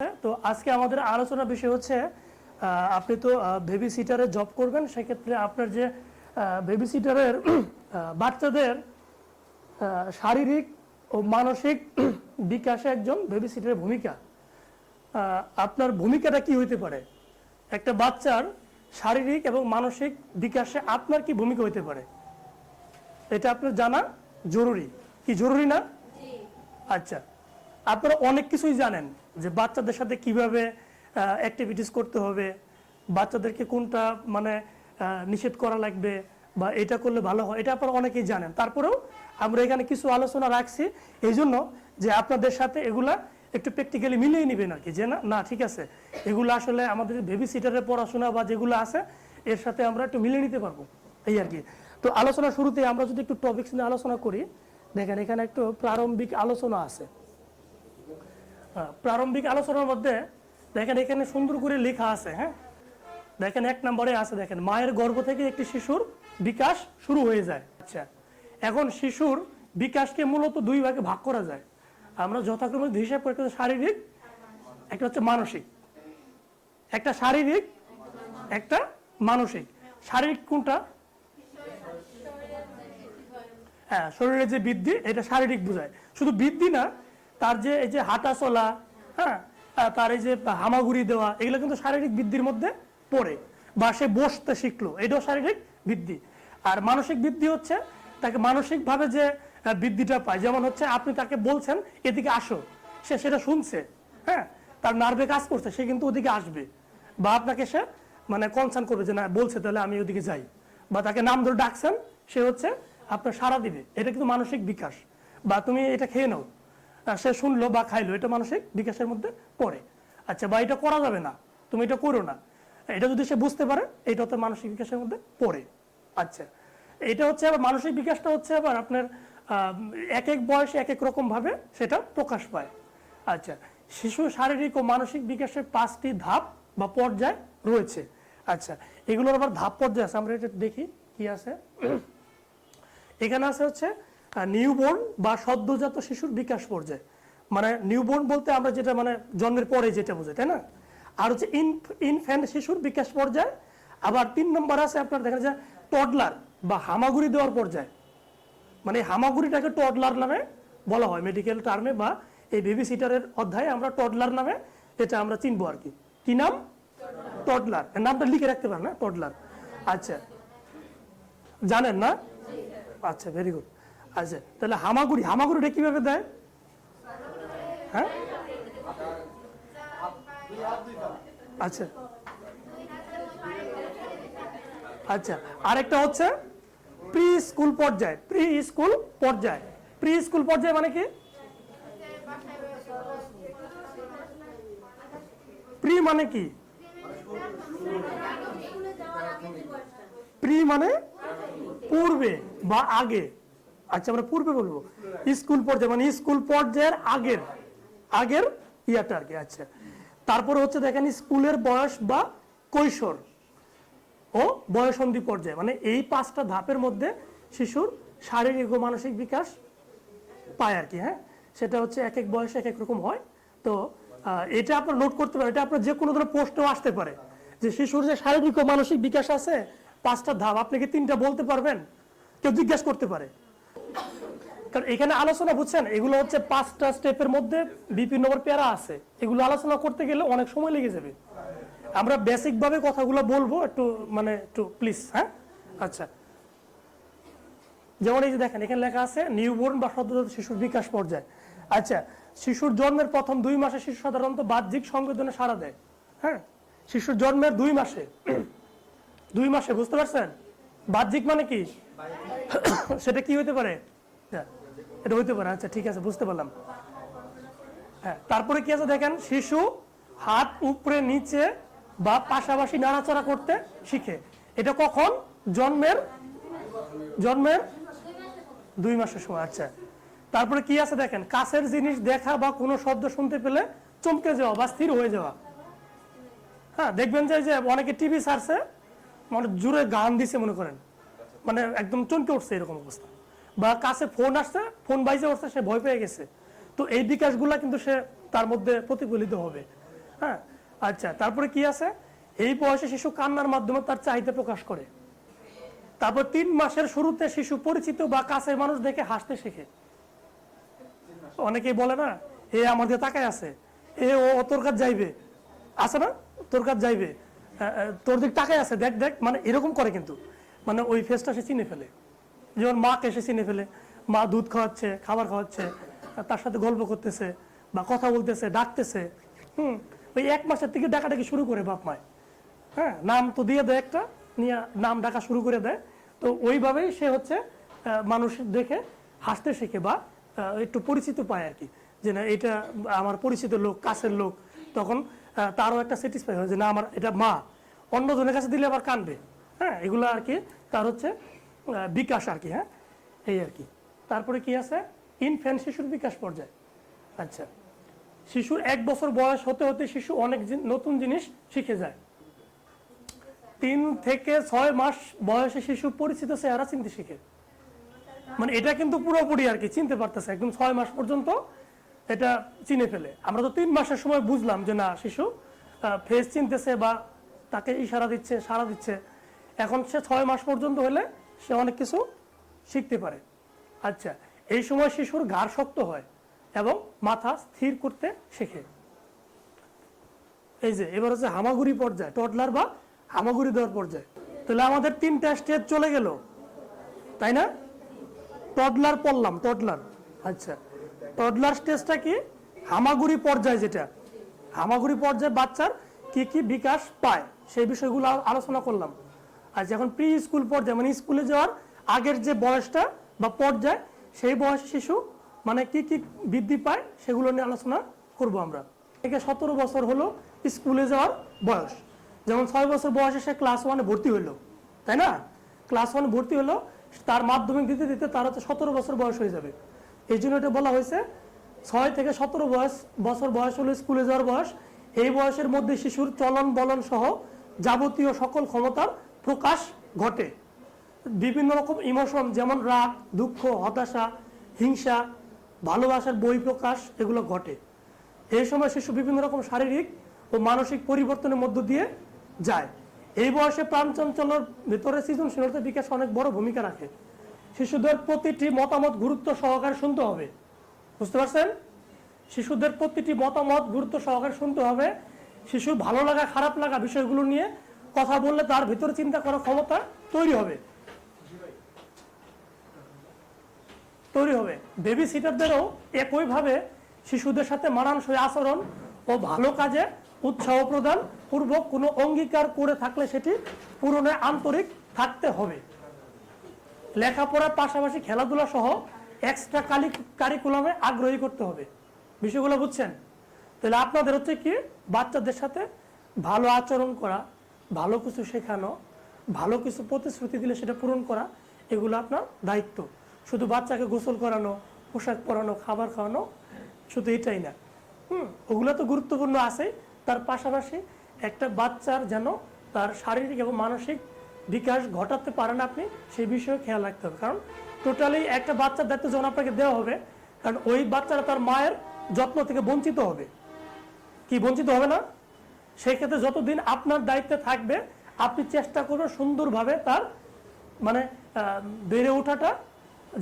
হ্যাঁ, তো আজকে আমাদের আলোচনা বিষয় হচ্ছে আপনি তো বেবি সিটারে জব করবেন সেক্ষেত্রে আপনার যে বেবি সিটারের বাচ্চাদের শারীরিক ও মানসিক বিকাশে একজন বেবি সিটারের ভূমিকা আপনার ভূমিকাটা কি হইতে পারে? একটা বাচ্চার শারীরিক এবং মানসিক বিকাশে আপনার কি ভূমিকা হইতে পারে? এটা আপনার জানা জরুরি। কি জরুরি না? আচ্ছা। আপনারা অনেক কিছুই জানেন যে বাচ্চাদের সাথে কীভাবে অ্যাক্টিভিটিস করতে হবে, বাচ্চাদেরকে কোনটা মানে নিষেধ করা লাগবে বা এটা করলে ভালো হয়, এটা আপনারা অনেকেই জানেন। তারপরেও আমরা এখানে কিছু আলোচনা রাখছি এই জন্য যে আপনাদের সাথে এগুলা একটু প্র্যাকটিক্যালি মিলিয়ে নেবেন আর কি। যে না না, ঠিক আছে, এগুলো আসলে আমাদের বেবি সিটারের পড়াশোনা বা যেগুলো আছে, এর সাথে আমরা একটু মিলিয়ে নিতে পারব, এই আর কি। তো আলোচনা শুরুতে আমরা যদি একটু টপিক্স নিয়ে আলোচনা করি, দেখেন এখানে একটু প্রারম্ভিক আলোচনা আছে। প্রারম্ভিক আলোচনার মধ্যে দেখেন এখানে সুন্দর করে লেখা আছে হ্যাঁ? দেখেন এক নম্বরে আছে, দেখেন, মায়ের গর্ভ থেকে একটি শিশুর বিকাশ শুরু হয়ে যায়। আচ্ছা এখন শিশুর বিকাশকে মূলত দুই ভাগে ভাগ করা যায়। আমরা যথাক্রমে হিসাব করে শারীরিক, একটা হচ্ছে মানসিক। একটা শারীরিক, একটা মানসিক। শারীরিক কোনটা? হ্যাঁ শরীরের যে বৃদ্ধি, এটা শারীরিক বোঝায়। শুধু বৃদ্ধি না তার যে এই যে হাঁটা চলা হ্যাঁ তার এই যে হামাগুড়ি দেওয়া, এগুলো কিন্তু শারীরিক বৃদ্ধির মধ্যে পড়ে বা সে বসতে শিখলো, এটাও শারীরিক বৃদ্ধি। আর মানসিক বৃদ্ধি হচ্ছে তাকে মানসিকভাবে যে বৃদ্ধিটা পায়, যেমন হচ্ছে আপনি তাকে বলছেন, এদিকে আসো। সে সেটা শুনছে হ্যাঁ তার নার্ভে কাজ করছে, সে কিন্তু ওদিকে আসবে। বা আপনাকে সে মানে কনসার্ন করবে যে, না, বলছে, তাহলে আমি ওদিকে যাই। বা তাকে নাম ধরে ডাকছেন, সে হচ্ছে আপনার সারা দিবে। এটা কিন্তু মানসিক বিকাশ। বা তুমি এটা খেয়ে নাও। সে শুনলো বা খাইলো, এটা মানসিক বিকাশের মধ্যে পড়ে। আচ্ছা বা এটা করা যাবে না, তুমি এটা করো না। এটা যদি সে বুঝতে পারে, এটা তো মানসিক বিকাশের মধ্যে পড়ে। আচ্ছা এটা হচ্ছে আবার, মানসিক বিকাশটা হচ্ছে আবার আপনার এক এক বয়সে এক এক রকম ভাবে সেটা প্রকাশ পায়। আচ্ছা শিশু শারীরিক ও মানসিক বিকাশের পাঁচটি ধাপ বা পর্যায় রয়েছে। আচ্ছা এগুলোর আবার ধাপ পর্যায় আছে, আমরা এটা দেখি, কি আছে? এখানে আছে হচ্ছে নিউবর্ন বা সদ্যজাত শিশুর বিকাশ পর্যায়ে। মানে নিউবর্ন বলতে আমরা যেটা মানে জন্মের পরে যেটা বোঝাই তাই না? আর হচ্ছে ইনফ্যান্ট শিশুর বিকাশ পর্যায়ে আবার তিন নম্বর আছে আপনার দেখা যায় টডলার বা হামাগুড়ি দেওয়ার পর্যায়ে। মানে হামাগুড়িটাকে টডলার নামে বলা হয়। মেডিকেল টার্মে বা এই বেবি সিটারের অধ্যায়ে আমরা টডলার নামে এটা আমরা চিনবো আর কি। কি নাম? টডলার নামটা লিখে রাখতে পারেন না টডলার আচ্ছা। জানেন না? আচ্ছা ভেরি গুড আচ্ছা তাহলে হামাগুড়ি, হামাগুড়িটা কীভাবে দেয়? হ্যাঁ? আচ্ছা। আচ্ছা আরেকটা হচ্ছে প্রি স্কুল পর্যায়ে প্রি স্কুল পর্যায়ে। প্রি স্কুল পর্যায়ে মানে কি? প্রি মানে কি? প্রি মানে পূর্বে বা আগে। আচ্ছা আমরা পূর্বে বলব। স্কুল পর্যায়ে মানে স্কুল পর্যায়ের আগের আগের ইয়াটা আর কি আচ্ছা। তারপরে হচ্ছে দেখেন স্কুলের বয়স বা কৈশোর ও বয়সন্ধি পর্যায়ে মানে এই পাঁচটা ধাপের মধ্যে শিশুর শারীরিক ও মানসিক বিকাশ পায় আর কি হ্যাঁ? সেটা হচ্ছে এক এক বয়সে এক এক রকম হয়। তো এটা আপনার নোট করতে পারেন, এটা আপনার যে কোনো ধরনের প্রশ্নও আসতে পারে। যে শিশুর যে শারীরিক ও মানসিক বিকাশ আছে, পাঁচটা ধাপ, আপনি কি তিনটা বলতে পারবেন? কেউ জিজ্ঞেস করতে পারে। কারণ এখানে আলোচনা, বুঝছেন? এগুলো হচ্ছে পাঁচটা স্টেপের মধ্যে বিভিন্ন নম্বর প্যারা আছে। এগুলো আলোচনা করতে গেলে অনেক সময় লেগে যাবে। আমরা বেসিক ভাবে কথাগুলো বলব, একটু মানে একটু প্লিজ হ্যাঁ? আচ্ছা। যেমন এই যে দেখেন, এখানে লেখা আছে নিউবর্ন বা সদ্যজাত শিশুর বিকাশ পর্যায়ে। আচ্ছা শিশুর জন্মের প্রথম দুই মাসে শিশু সাধারণত বাহ্যিক সংবেদনে সাড়া দেয়। হ্যাঁ? শিশুর জন্মের দুই মাসে। দুই মাসে, বুঝতে পারছেন? বাহ্যিক মানে কি? সেটা কি হতে পারে? হ্যাঁ, এটা হইতে পারে। আচ্ছা ঠিক আছে বুঝতে পারলাম। হ্যাঁ তারপরে কি আছে দেখেন? শিশু হাত উপরে নিচে বা পাশাপাশি নাড়াচাড়া করতে শিখে। এটা কখন? জন্মের? জন্মের? দুই মাসের সময় আচ্ছা। তারপরে কি আছে দেখেন? কাছের জিনিস দেখা বা কোনো শব্দ শুনতে পেলে চমকে যাওয়া বা স্থির হয়ে যাওয়া। হ্যাঁ দেখবেন যে যে অনেকে টিভি সারছে মানে জুড়ে গান দিছে মনে করেন। মানে একদম চমকে উঠছে এরকম অবস্থা। বা কাছে ফোন আসছে ফোন বাইজে উঠছে, সে ভয় পেয়ে গেছে। তো এই বিকাশগুলা কিন্তু সে তার মধ্যে প্রতিফলিত হবে। হ্যাঁ? আচ্ছা তারপরে কি আছে? এই বয়সে শিশু কান্নার মাধ্যমে তার চাহিদা প্রকাশ করে। তারপর তিন মাসের শুরুতে শিশু পরিচিত বা কাছের মানুষ দেখে হাসতে শেখে। অনেকেই বলে না, এ আমার আমাদের তাকায় আছে। এ, ও তোর কাছে যাইবে। আছে না? তোর কাছে যাইবে। তোর দিক তাকায় আছে, দেখ দেখ মানে এরকম করে কিন্তু। মানে ওই ফেসটা সে চিনে ফেলে। যেমন মাকে সে চিনে ফেলে, মা দুধ খাওয়াচ্ছে, খাবার খাওয়াচ্ছে, তার সাথে গল্প করতেছে বা কথা বলতেছে, ডাকতেছে, হুম, ওই এক মাসের থেকে ডাকাডাকি শুরু করে বাপ মায় হ্যাঁ নাম তো দিয়ে দেয় একটা, নিয়ে নাম ডাকা শুরু করে দেয়। তো ওইভাবেই সে হচ্ছে মানুষ দেখে, হাসতে শেখে বা একটু পরিচিত পায় আর কি। যে না এটা আমার পরিচিত লোক, কাছের লোক। তখন তারও একটা স্যাটিসফাই হয় যে না, আমার এটা মা। অন্যজনের কাছে দিলে আবার কানবে। হ্যাঁ এগুলো আর কি, তার হচ্ছে বিকাশ আর কি হ্যাঁ এই আর কি। তারপরে কি আছে? ইনফ্যান্ট শিশুর বিকাশ পর্যায়ে। আচ্ছা শিশুর এক বছর বয়স হতে হতে শিশু অনেক নতুন জিনিস শিখে যায়। তিন থেকে ছয় মাস বয়সে শিশু পরিচিত চেহারা চিনতে শিখে। মানে এটা কিন্তু পুরোপুরি আর কি, চিনতে পারতেছে, একদম ছয় মাস পর্যন্ত এটা চিনে ফেলে। আমরা তো তিন মাসের সময় বুঝলাম যে না, শিশু ফেস চিনতেছে বা তাকে ইশারা দিচ্ছে, সাড়া দিচ্ছে। এখন সে ছয় মাস পর্যন্ত হলে সে অনেক কিছু শিখতে পারে। আচ্ছা এই সময় শিশুর ঘাড় শক্ত হয় এবং মাথা স্থির করতে শেখে। এই যে, এবার হচ্ছে হামাগুড়ি পর্যায়ে টডলার বা হামাগুড়ি দেওয়ার পর্যায়ে। তাহলে আমাদের তিনটা স্টেজ চলে গেল, তাই না? টডলার পড়লাম টডলার আচ্ছা টডলার স্টেজটা কি? হামাগুড়ি পর্যায়ে যেটা। হামাগুড়ি পর্যায়ে বাচ্চার কি কি বিকাশ পায়, সেই বিষয়গুলো আলোচনা করলাম। আচ্ছা এখন প্রি স্কুল পর্যায়ে মানে স্কুলে যাওয়ার আগের যে বয়সটা বা পর্যায়, সেই বয়স শিশু মানে কি কি বৃদ্ধি পায়, সেগুলো নিয়ে আলোচনা করব আমরা। থেকে সতেরো বছর হলো স্কুলে যাওয়ার বয়স। যেমন ছয় বছর বয়সে সে ক্লাস ওয়ানে ভর্তি হলো, তাই না? ক্লাস ওয়ানে ভর্তি হলো, তার মাধ্যমিক দিতে দিতে তার হচ্ছে সতেরো বছর বয়স হয়ে যাবে। এই জন্য এটা বলা হয়েছে, ছয় থেকে সতেরো বয়স, বছর বয়স হলো স্কুলে যাওয়ার বয়স। এই বয়সের মধ্যে শিশুর চলন বলন সহ যাবতীয় সকল ক্ষমতার প্রকাশ ঘটে। বিভিন্ন রকম ইমোশন, যেমন রাগ, দুঃখ, হতাশা, হিংসা, ভালোবাসার বই প্রকাশ এগুলো ঘটে। এই সময় শিশু বিভিন্ন রকম শারীরিক ও মানসিক পরিবর্তনের মধ্য দিয়ে যায়। এই বয়সে প্রাণচঞ্চলের ভিতরে সৃজনশীলতার বিকাশ অনেক বড় ভূমিকা রাখে। শিশুদের প্রতিটি মতামত গুরুত্ব সহকারে শুনতে হবে। বুঝতে পারছেন? শিশুদের প্রতিটি মতামত গুরুত্ব সহকারে শুনতে হবে। শিশুর ভালো লাগা, খারাপ লাগা বিষয়গুলো নিয়ে কথা বললে তার ভিতরে চিন্তা করার ক্ষমতা তৈরি হবে। তৈরি হবে। বেবি সিটারদেরও একইভাবে শিশুদের সাথে মানানসই আচরণ ও ভালো কাজে উৎসাহ প্রদান পূর্বক কোনো অঙ্গীকার করে থাকলে সেটি পূরণে আন্তরিক থাকতে হবে। লেখাপড়ার পাশাপাশি খেলাধুলা সহ এক্সট্রা কারিকুলামে আগ্রহী করতে হবে। বিষয়গুলো বুঝছেন? তাহলে আপনাদের হচ্ছে কি বাচ্চাদের সাথে ভালো আচরণ করা ভালো কিছু শেখানো, ভালো কিছু প্রতিশ্রুতি দিলে সেটা পূরণ করা, এগুলো আপনার দায়িত্ব। শুধু বাচ্চাকে গোসল করানো, পোশাক পরানো, খাবার খাওয়ানো, শুধু এটাই না। হুম, ওগুলো তো গুরুত্বপূর্ণ আছে। তার পাশাপাশি একটা বাচ্চার যেন তার শারীরিক এবং মানসিক বিকাশ ঘটাতে পারেন আপনি সেই বিষয়ে খেয়াল রাখতে হবে। কারণ টোটালি একটা বাচ্চার দায়িত্ব যখন আপনাকে দেওয়া হবে, কারণ ওই বাচ্চারা তার মায়ের যত্ন থেকে বঞ্চিত হবে। কি বঞ্চিত হবে না? সেই ক্ষেত্রে যতদিন আপনার দায়িত্বে থাকবে, আপনি চেষ্টা করবেন সুন্দরভাবে তার মানে বেড়ে ওঠাটা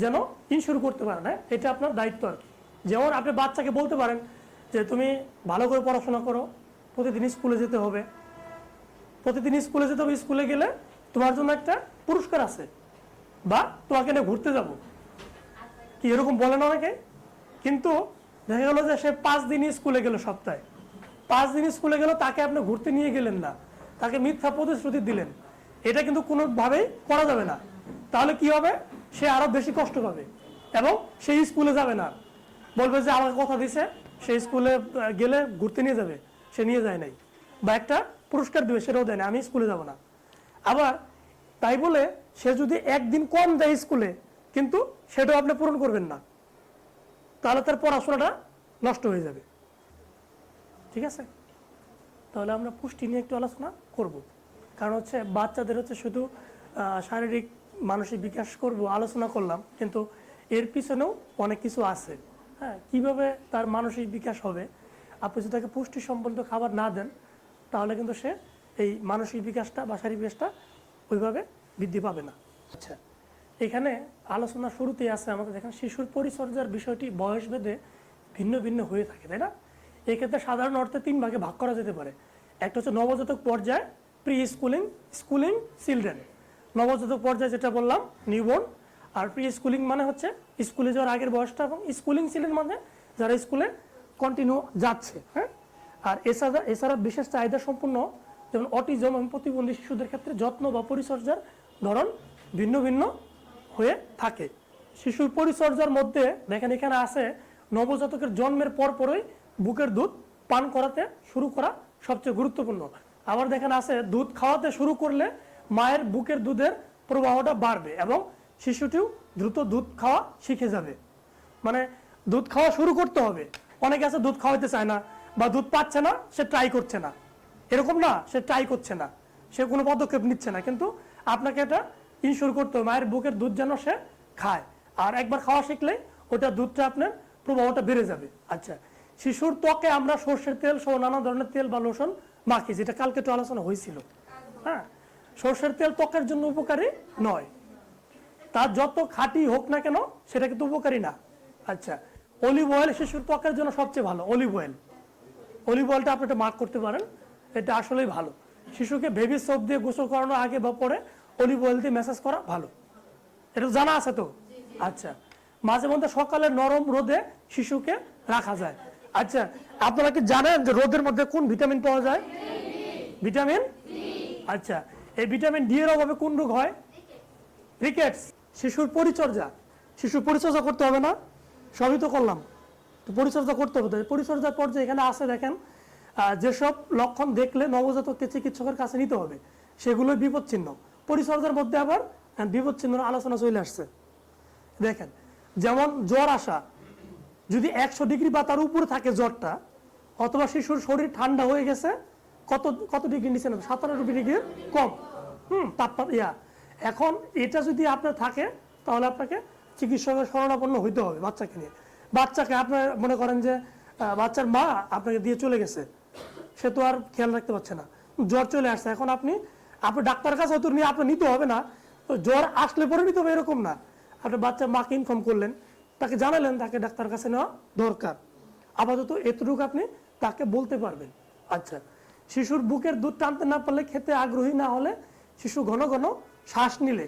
যেন ইনশিওর করতে পারেন হ্যাঁ? এটা আপনার দায়িত্ব আর কি। যেমন আপনি বাচ্চাকে বলতে পারেন যে, তুমি ভালো করে পড়াশোনা করো, প্রতিদিন স্কুলে যেতে হবে। প্রতিদিন স্কুলে যেতে হবে, স্কুলে গেলে তোমার জন্য একটা পুরস্কার আছে বা তোমাকে নিয়ে ঘুরতে যাব। কি এরকম বলে না অনেকে? কিন্তু দেখা গেল যে সে পাঁচ দিন স্কুলে গেল সপ্তাহে। পাঁচ দিন স্কুলে গেল, তাকে আপনি ঘুরতে নিয়ে গেলেন না। তাকে মিথ্যা প্রতিশ্রুতি দিলেন। এটা কিন্তু কোনোভাবেই করা যাবে না। তাহলে কি হবে? সে আরও বেশি কষ্ট পাবে এবং সেই স্কুলে যাবে না। বলবে যে, আমাকে কথা দিছে সেই স্কুলে গেলে ঘুরতে নিয়ে যাবে। সে নিয়ে যায় নাই। বা একটা পুরস্কার দেবে, সেটাও দেয় না, আমি স্কুলে যাব না। আবার তাই বলে সে যদি একদিন কম দেয় স্কুলে, কিন্তু সেটাও আপনি পূরণ করবেন না। তাহলে তার পড়াশোনাটা নষ্ট হয়ে যাবে। ঠিক আছে? তাহলে আমরা পুষ্টি নিয়ে একটু আলোচনা করব। কারণ হচ্ছে বাচ্চাদের হচ্ছে শুধু শারীরিক মানসিক বিকাশ করব আলোচনা করলাম, কিন্তু এর পিছনেও অনেক কিছু আছে। হ্যাঁ কীভাবে তার মানসিক বিকাশ হবে? আপনি যদি তাকে পুষ্টি সম্বন্ধ খাবার না দেন, তাহলে কিন্তু সে এই মানসিক বিকাশটা বা শারীরিক বিকাশটা ওইভাবে বৃদ্ধি পাবে না। আচ্ছা এখানে আলোচনা শুরুতেই আছে আমাদের এখানে শিশুর পরিচর্যার বিষয়টি বয়স ভেদে ভিন্ন ভিন্ন হয়ে থাকে, তাই না? এক্ষেত্রে সাধারণ অর্থে তিন ভাগে ভাগ করা যেতে পারে। একটা হচ্ছে নবজাতক পর্যায় প্রি স্কুলিং স্কুলিং চিলড্রেন। নবজাতক পর্যায়ে যেটা বললাম, নিউবর্ন। আর প্রি স্কুলিং মানে হচ্ছে স্কুলে যাওয়ার আগের বয়সটা এবং স্কুলিং চিলড্রেন মানে যারা স্কুলে কন্টিনিউ যাচ্ছে হ্যাঁ? আর এছাড়া এছাড়া বিশেষ চাহিদা সম্পূর্ণ যেমন অটিজম এবং প্রতিবন্ধী শিশুদের ক্ষেত্রে যত্ন বা পরিচর্যার ধরন ভিন্ন ভিন্ন হয়ে থাকে। শিশুর পরিচর্যার মধ্যে দেখেন এখানে আছে নবজাতকের জন্মের পর পরই বুকের দুধ পান করাতে শুরু করা সবচেয়ে গুরুত্বপূর্ণ। আবার দেখেন আছে, দুধ খাওয়াতে শুরু করলে মায়ের বুকের দুধের প্রবাহটা বাড়বে এবং শিশুটিও দ্রুত দুধ খাওয়া শিখে যাবে। মানে দুধ খাওয়া শুরু করতে হবে। অনেকে আছে, দুধ খাওয়াতে চায় না বা দুধ পাচ্ছে না, সে ট্রাই করছে না। এরকম না, সে ট্রাই করছে না। সে কোনো পদক্ষেপ নিচ্ছে না। কিন্তু আপনাকে এটা ইনশোর করতে হবে, মায়ের বুকের দুধ যেন সে খায়। আর একবার খাওয়া শিখলে ওটা দুধটা আপনার প্রবাহটা বেড়ে যাবে। আচ্ছা শিশুর ত্বকে আমরা সর্ষের তেল সহ নানা ধরনের তেল বা লোশন মাখি যেটা কালকে তো আলোচনা হয়েছিল। হ্যাঁ? সর্ষের তেল ত্বকের জন্য উপকারী নয়। তার যত খাঁটি হোক না কেন সেটা কিন্তু উপকারী না। আচ্ছা অলিভ অয়েল শিশুর ত্বকের জন্য সবচেয়ে ভালো অলিভ অয়েল অলিভ অয়েলটা আপনি এটা মার্ক করতে পারেন এটা আসলেই ভালো। শিশুকে বেবি সোপ দিয়ে গোসল করানোর আগে বা পরে অলিভ অয়েল দিয়ে ম্যাসাজ করা ভালো। এটা জানা আছে তো? আচ্ছা মাঝে মধ্যে সকালে নরম রোদে শিশুকে রাখা যায়। আচ্ছা আপনারা কি জানেন যে রোদের মধ্যে কোন ভিটামিন পাওয়া যায়? ভিটামিন আচ্ছা এই ভিটামিন ডি এর অভাবে কোন রোগ হয়? রিকেটস শিশুর পরিচর্যা। শিশুর পরিচর্যা করতে হবে না সবই তো করলাম। তো পরিচর্যা করতে হবে। পরিচর্যার পর্যায়ে এখানে আছে দেখেন যেসব লক্ষণ দেখলে নবজাতককে চিকিৎসকের কাছে নিতে হবে সেগুলো বিপদ চিহ্ন। পরিচর্যার মধ্যে আবার আহ, বিপদ চিহ্নের আলোচনা চলে আসছে। দেখেন যেমন জ্বর আসা যদি একশো ডিগ্রি বা তার উপরে থাকে জ্বরটা, অথবা শিশুর শরীর ঠান্ডা হয়ে গেছে, কত কত ডিগ্রি নিচে নেবে সাতান্ন ডিগ্রি কম। হুম তাপমাত্রা ইয়া। এখন এটা যদি আপনার থাকে, তাহলে আপনাকে চিকিৎসকের শরণাপন্ন হইতে হবে বাচ্চাকে নিয়ে। বাচ্চাকে আপনার মনে করেন যে বাচ্চার মা আপনাকে দিয়ে চলে গেছে। সে তো আর খেয়াল রাখতে পারছে না। জ্বর চলে আসছে। এখন আপনি আপনি ডাক্তারের কাছে হয়তো নিয়ে আপনার নিতে হবে না। জ্বর আসলে পরে নিতে হবে এরকম না। আপনার বাচ্চার মাকে ইনফর্ম করলেন। তাকে জানালেন, তাকে ডাক্তার কাছে নেওয়া দরকার। আপাতত এতটুকু আপনি তাকে বলতে পারবেন। আচ্ছা শিশুর বুকের দুধ টানতে না পারলে খেতে আগ্রহী না হলে শিশু ঘন ঘন শ্বাস নিলে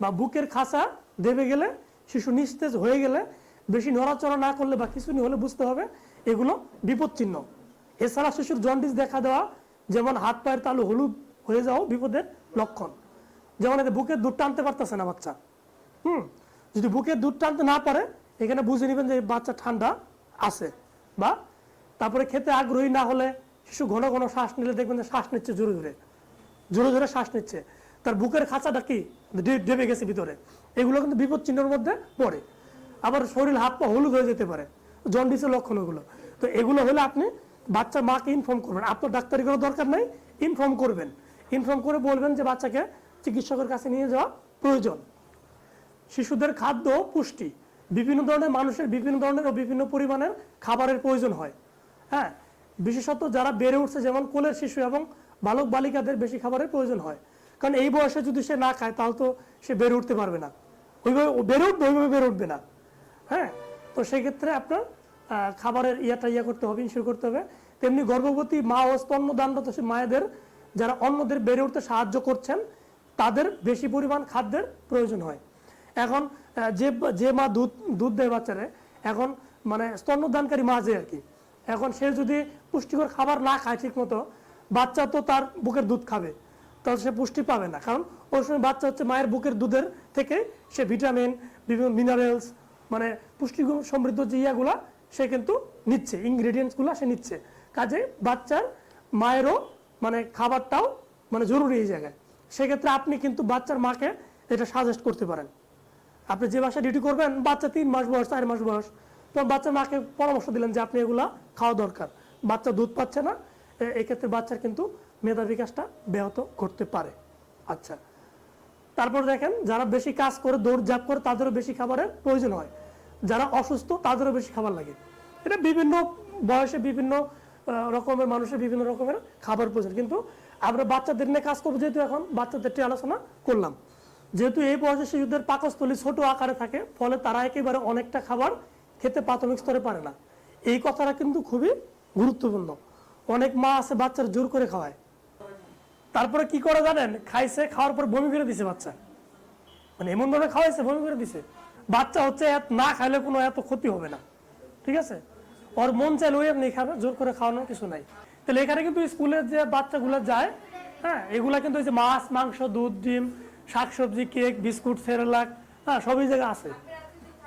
বা বুকের খাসা দেবে গেলে শিশু নিস্তেজ হয়ে গেলে বেশি নড়াচড়া না করলে বা কিছু হলে বুঝতে হবে এগুলো বিপদ চিহ্ন এছাড়া শিশুর জন্ডিস দেখা দেওয়া, যেমন হাত পায়ের তালু হলুদ হয়ে যাওয়া বিপদের লক্ষণ। যেমন এতে বুকের দুধ টানতে পারতেছে না বাচ্চা। হুম যদি বুকের দুধ টানতে না পারে, এখানে বুঝে নেবেন যে বাচ্চা ঠান্ডা আছে বা তারপরে খেতে আগ্রহী না হলে শিশু ঘন ঘন শ্বাস নিলে দেখবেন যে শ্বাস নিচ্ছে জোরে জোরে জোরে জোরে শ্বাস নিচ্ছে। তার বুকের খাঁচাটা কি? ডেবে গেছে ভিতরে। এগুলো কিন্তু বিপদ চিহ্নের মধ্যে পড়ে। আবার শরীর হাত পা হলুদ হয়ে যেতে পারে, জন্ডিসের লক্ষণ ওগুলো। তো এগুলো হলে আপনি বাচ্চার মাকে ইনফর্ম করবেন। আপনার ডাক্তারি করার দরকার নাই ইনফর্ম করবেন। ইনফর্ম করে বলবেন যে বাচ্চাকে চিকিৎসকের কাছে নিয়ে যাওয়া প্রয়োজন। শিশুদের খাদ্য পুষ্টি, বিভিন্ন ধরনের মানুষের বিভিন্ন ধরনের ও বিভিন্ন পরিমাণের খাবারের প্রয়োজন হয়। হ্যাঁ বিশেষত যারা বেড়ে উঠছে, যেমন কোলের শিশু এবং বালক বালিকাদের বেশি খাবারের প্রয়োজন হয়। কারণ এই বয়সে যদি সে না খায়, তাহলে তো সে বেড়ে উঠতে পারবে না। ওইভাবে বেড়ে উঠবে, ওইভাবে বেড়ে উঠবে না। হ্যাঁ তো সেক্ষেত্রে আপনার খাবারের ইয়াটা ইয়া করতে হবে, ইনশিওর করতে হবে। তেমনি গর্ভবতী মা ও স্তন্যদানরত মায়েদের, যারা অন্যদের বেড়ে উঠতে সাহায্য করছেন, তাদের বেশি পরিমাণ খাদ্যের প্রয়োজন হয়। এখন যে যে মা দুধ দুধ দেয় বাচ্চারে, এখন মানে স্তন্যদানকারী মা যে আর কি, এখন সে যদি পুষ্টিকর খাবার না খায় ঠিক মতো বাচ্চা তো তার বুকের দুধ খাবে, তাহলে সে পুষ্টি পাবে না। কারণ ওই সময় বাচ্চা হচ্ছে মায়ের বুকের দুধের থেকে সে ভিটামিন, বিভিন্ন মিনারেলস মানে পুষ্টিগুণ সমৃদ্ধ যে ইয়াগুলা সে কিন্তু নিচ্ছে ইনগ্রেডিয়েন্টসগুলো সে নিচ্ছে। কাজে বাচ্চার মায়েরও মানে খাবারটাও মানে জরুরি এই জায়গায়। সেক্ষেত্রে আপনি কিন্তু বাচ্চার মাকে এটা সাজেস্ট করতে পারেন। আপনি যে বাসায় ডিউটি করবেন, বাচ্চা তিন মাস বয়স, চার মাস বয়স, তো বাচ্চার মাকে পরামর্শ দিলেন যে আপনি এগুলা খাওয়া দরকার। বাচ্চা দুধ পাচ্ছে না এক্ষেত্রে বাচ্চার কিন্তু মেধা বিকাশটা ব্যাহত করতে পারে। আচ্ছা তারপর দেখেন, যারা বেশি কাজ করে, দৌড় ঝাঁপ করে, তাদেরও বেশি খাবারের প্রয়োজন হয়। যারা অসুস্থ, তাদেরও বেশি খাবার লাগে। এটা বিভিন্ন বয়সে বিভিন্ন রকমের মানুষের বিভিন্ন রকমের খাবার প্রয়োজন। কিন্তু আমরা বাচ্চাদের নিয়ে কাজ করব যেহেতু এখন বাচ্চাদেরটি আলোচনা করলাম। যেহেতু এই বয়সে শিশুদের পাকস্থলী ছোট আকারে থাকে, ফলে তারা একেবারে অনেকটা খাবার খেতে প্রাথমিক স্তরে পারে না। এই কথাটা কিন্তু খুবই গুরুত্বপূর্ণ। অনেক মা আছে, বাচ্চার জোর করে খাওয়ায়। তারপরে কি করে জানেন? খাইছে, খাওয়ার পর বমি করে দিছে বাচ্চা। মানে এমন ভাবে খাওয়াইছে, বমি করে দিছে। বাচ্চা হচ্ছে না খাইলে কোনো এত ক্ষতি হবে না। ঠিক আছে? ওর মন চাইলে ওই এমনি খাবে, জোর করে খাওয়ানোর কিছু নাই। তাহলে এখানে কিন্তু স্কুলে যে বাচ্চাগুলো যায় হ্যাঁ এগুলা কিন্তু ওই যে মাছ, মাংস, দুধ, ডিম শাকসবজি কেক বিস্কুট সেরেলাক হ্যাঁ সবই জায়গায় আছে।